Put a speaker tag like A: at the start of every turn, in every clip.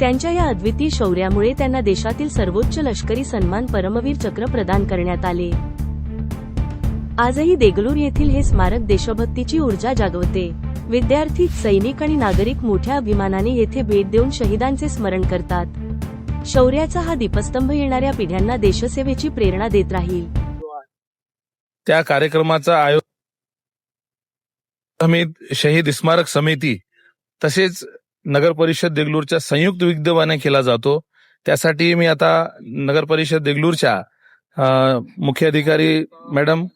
A: त्यांच्या या अद्वितीय शौर्यामुळे त्यांना देशातील सर्वोच्च लष्करी सन्मान परमवीर चक्र प्रदान करण्यात आले. आजही देगलूर येथील हे स्मारक देशभक्तीची ऊर्जा जागवते. विद्यार्थी सैनिक आणि नागरिक मोठ्या अभिमानाने येथे भेट देऊन शहीदांचे स्मरण करतात. शौर्याचा हा दीपस्तंभ येणाऱ्या पिढ्यांना देशसेवेची प्रेरणा देत राहील.
B: त्या कार्यक्रमाचा आयोजन शहीद स्मारक समिती तसेच नगर परिषद देगलूरच्या संयुक्त विद्यमाने केला जातो त्यासाठी मी आता नगर परिषद देगलूरच्या मुख्य अधिकारी मॅडम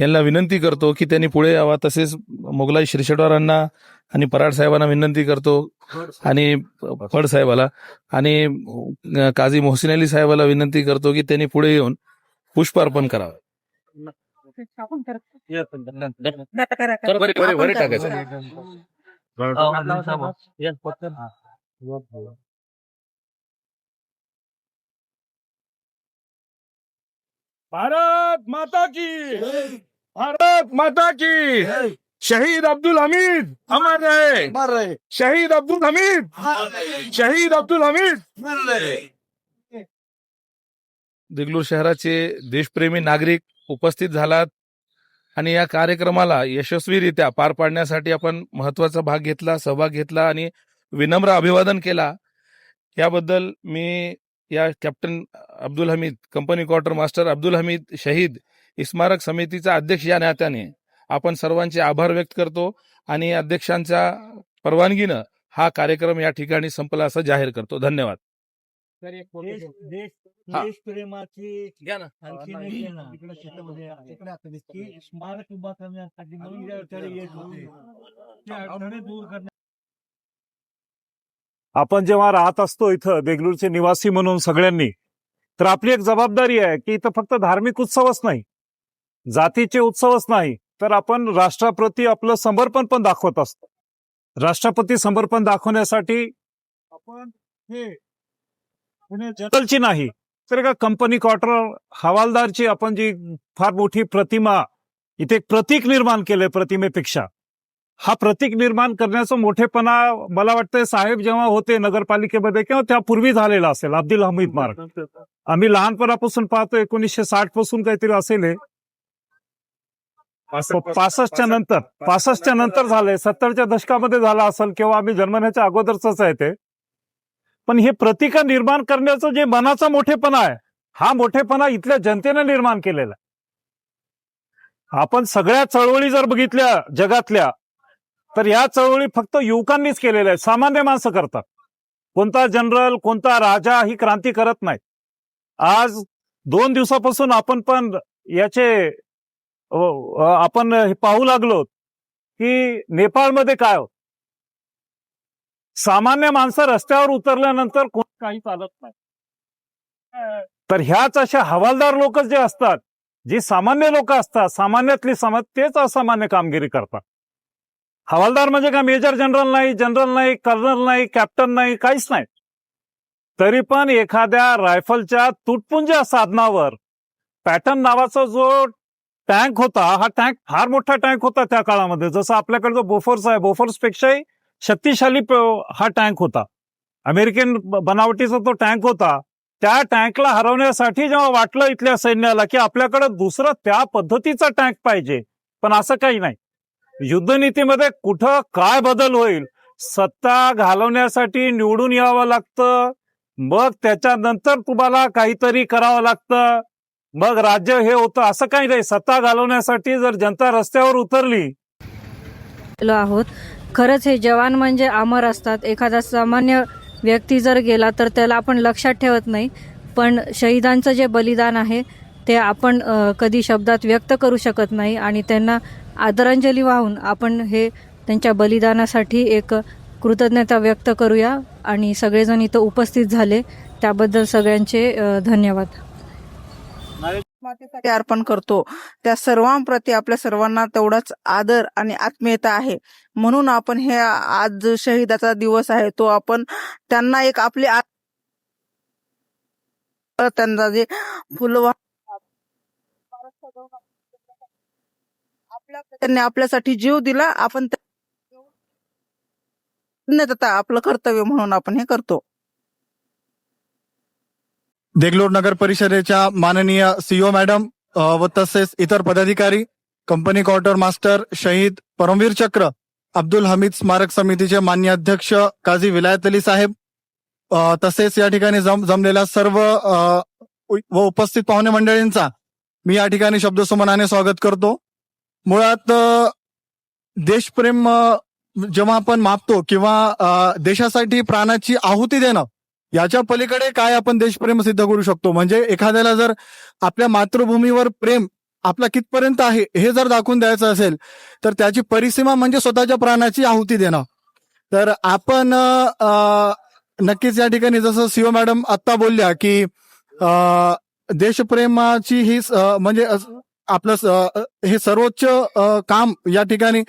B: यांना विनंती करतो की त्यांनी पुढे यावा तसेच मोगलाई शिरशेटवारांना आणि पराड साहेबांना विनंती करतो आणि फड साहेबाला आणि काझी मोहसिन अली साहेबाला विनंती करतो की त्यांनी पुढे येऊन पुष्प अर्पण करावं. भारत माता की भारत माता की शहीद अब्दुल हमीद अमर रहे शहीद अब्दुल हमीद शहीद अब्दुल हमीद देगलूर शहराचे देशप्रेमी नागरिक उपस्थित झालात. आणि या कार्यक्रमाला यशस्वीरित्या पार पाडण्यासाठी आपण महत्त्वाचा भाग घेतला सहभाग घेतला आणि विनम्र अभिवादन केला. याबद्दल मी या captain Abdul Hamid company quarter master Abdul Hamid शहीद स्मारक समितीचा अध्यक्ष या नात्याने आपण सर्वांचे आभार व्यक्त करतो आणि अध्यक्षांच्या परवानगीनं हा कार्यक्रम या ठिकाणी संपला असं जाहीर करतो. धन्यवाद.
C: देश देश
B: हा.
C: देश प्रेमाची
B: घ्या ना.
C: आणखी नाही. आहे ना. इकडे शेतामध्ये इकडे आता दिसते. की स्मारक उभा करण्यासाठी ज्या अडचणी येत. होते त्या अडचणी दूर करण्या
D: आपण जेव्हा राहत असतो इथं देगलूरचे निवासी म्हणून सगळ्यांनी तर आपली एक जबाबदारी आहे की इथं फक्त धार्मिक उत्सवच नाही. जातीचे उत्सवच नाही. तर आपण राष्ट्राप्रती आपलं समर्पण पण दाखवत असतो. राष्ट्रपती समर्पण दाखवण्यासाठी आपण हे पुणे जनरलची नाही. तर एका कंपनी क्वार्टर हवालदारची आपण जी फार मोठी प्रतिमा इथे एक प्रतीक निर्माण केलंय प्रतिमेपेक्षा. हा प्रतीक निर्माण करण्याचा मोठेपणा मला वाटतंय साहेब जेव्हा होते नगरपालिकेमध्ये किंवा त्यापूर्वी झालेला असेल अब्दुल हमीद मार्ग. आम्ही लहानपणापासून पाहतो एकोणीसशे साठपासून काहीतरी असेल. पासष्टच्या नंतर पासष्टच्या नंतर झालंय सत्तरच्या दशकामध्ये झाला असेल किंवा आम्ही जन्मण्याच्या अगोदरच आहे ते. पण हे प्रतिका निर्माण करण्याचं जे मनाचा मोठेपणा आहे हा मोठेपणा इथल्या जनतेने निर्माण केलेला आहे. आपण सगळ्या चळवळी जर बघितल्या जगातल्या तर या चळवळी फक्त युवकांनीच केलेल्या आहेत सामान्य माणसं करतात. कोणता जनरल कोणता राजा ही क्रांती करत नाही आज दोन दिवसापासून आपण पण याचे आपण पाहू लागलो की नेपाळमध्ये काय होत? सामान्य माणसं रस्त्यावर उतरल्यानंतर कोण काही चालत नाही. तर ह्याच अशा हवालदार लोक जे असतात जी सामान्य लोक असतात सामान्यातली समाज तेच असामान्य कामगिरी करतात. हवालदार म्हणजे का मेजर जनरल नाही जनरल नाही कर्नल नाही कॅप्टन नाही काहीच नाही. तरी पण एखाद्या रायफलच्या तुटपुंज साधनावर पॅटर्न नावाचा जो टँक होता हा टँक फार मोठा टँक होता त्या काळामध्ये. जसं आपल्याकडे जो बोफोर्स आहे बोफोर्स पेक्षाही शक्तिशाली हा टँक होता. अमेरिकन बनावटीचा तो टँक होता. त्या टँकला हरवण्यासाठी जेव्हा वाटलं इथल्या सैन्याला की आपल्याकडे दुसरं त्या पद्धतीचा टँक पाहिजे पण असं काही नाही. युद्धनीतीमध्ये कुठं काय बदल होईल सत्ता घालवण्यासाठी निवडून यावं लागतं मग त्याच्यानंतर तुम्हाला काहीतरी करावं लागतं मग राज्य हे होतं असं काही नाही. सत्ता घालवण्यासाठी जर जनता रस्त्यावर उतरली
E: आहोत. खरंच हे जवान म्हणजे अमर असतात. एखादा सामान्य व्यक्ती जर गेला तर त्याला आपण लक्षात ठेवत नाही. पण शहीदांचं जे बलिदान आहे ते आपण कधी शब्दात व्यक्त करू शकत नाही आणि त्यांना आदरांजली वाहून आपण हे त्यांच्या बलिदानासाठी एक कृतज्ञता व्यक्त करूया आणि सगळेजण इथं उपस्थित झाले. त्याबद्दल सगळ्यांचे धन्यवाद.
F: मातेसाठी अर्पण करतो त्या सर्वांप्रती आपल्या सर्वांना तेवढाच आदर आणि आत्मीयता आहे म्हणून आपण हे आज शहीदाचा दिवस आहे तो आपण त्यांना एक आपली त्यांना जे फुलवा त्यांनी आपल्यासाठी जीव दिला आपण आपलं कर्तव्य म्हणून आपण हे करतो
G: देगलोर नगर परिषदेच्या माननीय सीओ मॅडम व तसेच इतर पदाधिकारी कंपनी क्वार्टर मास्टर शहीद परमवीर चक्र अब्दुल हमीद स्मारक समितीचे मान्य अध्यक्ष काझी विलायत अली साहेब तसेच या ठिकाणी जम जमलेल्या सर्व व उपस्थित पाहुणे मंडळींचा मी या ठिकाणी शब्दसुमनाने स्वागत करतो. मुळात देशप्रेम जेव्हा आपण मापतो किंवा देशासाठी प्राणाची आहुती देणं याच्या पलीकडे काय आपण देशप्रेम सिद्ध करू शकतो? म्हणजे एखाद्याला जर आपल्या मातृभूमीवर प्रेम आपला कितपर्यंत आहे हे जर दाखवून द्यायचं असेल तर त्याची परिसीमा म्हणजे स्वतःच्या प्राणाची आहुती देणं. तर आपण नक्कीच या ठिकाणी जसं सीओ मॅडम आत्ता बोलल्या की देशप्रेमाची ही म्हणजे आपलं स- हे सर्वोच्च काम या ठिकाणी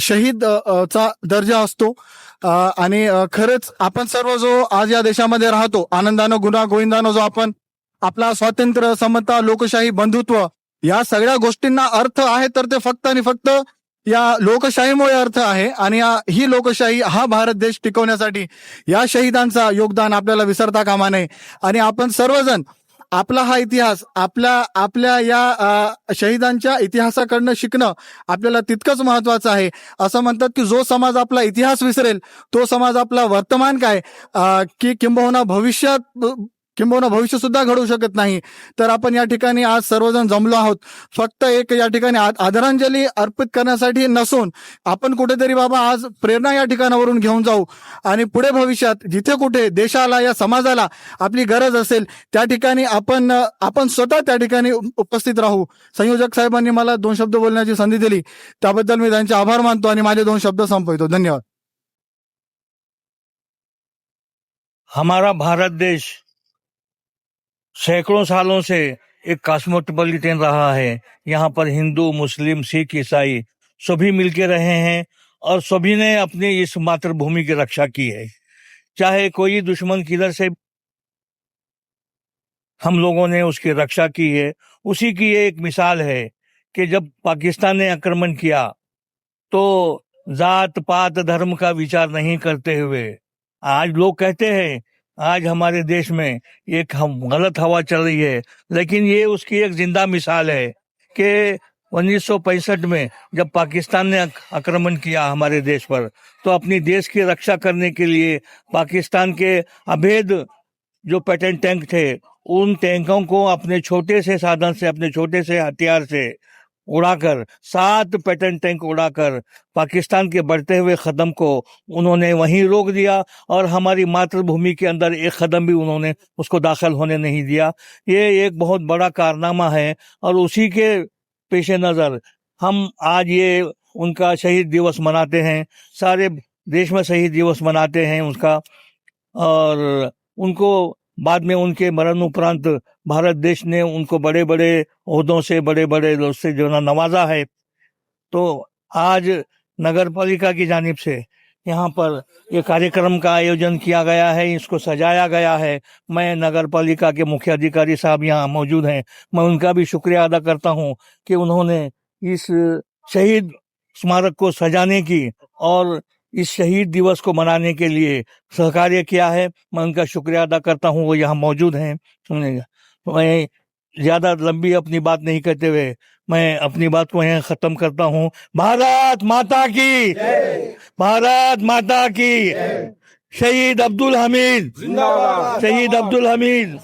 G: शहीद चा दर्जा असतो. आणि खरंच आपण सर्व जो आज या देशामध्ये राहतो आनंदानं गुन्हा गोविंदानं जो आपण आपला स्वातंत्र्य समता लोकशाही बंधुत्व या सगळ्या गोष्टींना अर्थ आहे तर ते फक्त आणि फक्त या लोकशाहीमुळे अर्थ आहे. आणि ही लोकशाही हा भारत देश टिकवण्यासाठी या शहीदांचा योगदान आपल्याला विसरता कामा नये. आणि आपण सर्वजण आपला हा इतिहास आपल्या आपल्या या शहीदांच्या इतिहासाकडनं शिकणं आपल्याला तितकंच महत्वाचं आहे. असं म्हणतात की जो समाज आपला इतिहास विसरेल तो समाज आपला वर्तमान काय? की किंबहुना भविष्यात किंबहुना भविष्य सुद्धा घडू शकत नाही. तर आपण या ठिकाणी आज सर्वजण जमलो आहोत. फक्त एक या ठिकाणी आदरांजली अर्पित करण्यासाठी नसून आपण कुठेतरी बाबा आज प्रेरणा या ठिकाणावरून घेऊन जाऊ. आणि पुढे भविष्यात जिथे कुठे देशाला या समाजाला आपली गरज असेल त्या ठिकाणी आपण आपण स्वतः त्या ठिकाणी उपस्थित राहू. संयोजक साहेबांनी मला दोन शब्द बोलण्याची संधी दिली. त्याबद्दल मी त्यांचे आभार मानतो आणि माझे दोन शब्द संपवतो. धन्यवाद.
H: हमारा भारत देश सैकड़ों सालों से एक कॉस्मोपॉलिटन रहा है। यहाँ पर हिंदू, मुस्लिम, सिख, ईसाई सभी मिलके रहे हैं और सभी ने अपनी इस मातृभूमि की रक्षा की है। चाहे कोई दुश्मन किधर से हम लोगों ने उसकी रक्षा की है, उसी की एक मिसाल है कि जब पाकिस्तान ने आक्रमण किया तो जात पात धर्म का विचार नहीं करते हुए, आज लोग कहते हैं आज हमारे देश में एक हम गलत हवा चल रही है, लेकिन ये उसकी एक ज़िंदा मिसाल है कि उन्नीस सौ पैंसठ में जब पाकिस्तान ने आक्रमण किया हमारे देश पर तो अपनी देश की रक्षा करने के लिए पाकिस्तान के अभेद जो पेटेंट टैंक थे, उन टैंकों को अपने छोटे से साधन से, अपने छोटे से हथियार से उड़ाकर, सात पेटेंट टैंक उड़ाकर पाकिस्तान के बढ़ते हुए कदम को उन्होंने वहीं रोक दिया और हमारी मातृभूमि के अंदर एक कदम भी उन्होंने उसको दाखिल होने नहीं दिया। ये एक बहुत बड़ा कारनामा है और उसी के पेश नज़र हम आज ये उनका शहीद दिवस मनाते हैं। सारे देश में शहीद दिवस मनाते हैं उसका और उनको बाद में उनके मरण उपरांत भारत देश ने उनको बड़े बड़े अहदों से बड़े बड़े से जो ना नवाजा है। तो आज नगर पालिका की जानब से यहाँ पर ये कार्यक्रम का आयोजन किया गया है इसको सजाया गया है। मैं नगर पालिका के मुख्य अधिकारी साहब यहाँ मौजूद हैं। मैं उनका भी शुक्रिया अदा करता हूँ कि उन्होंने इस शहीद स्मारक को सजाने की और इस शहीद दिवस को मनाने के लिए सहकार्य किया है। मैं उनका शुक्रिया अदा करता हूँ वो यहाँ मौजूद हैं। मैं ज़्यादा लंबी अपनी बात नहीं करते हुए मैं अपनी बात को यहाँ खत्म करता हूँ। भारत माता की भारत माता की शहीद अब्दुल हमीद शहीद अब्दुल हमीद।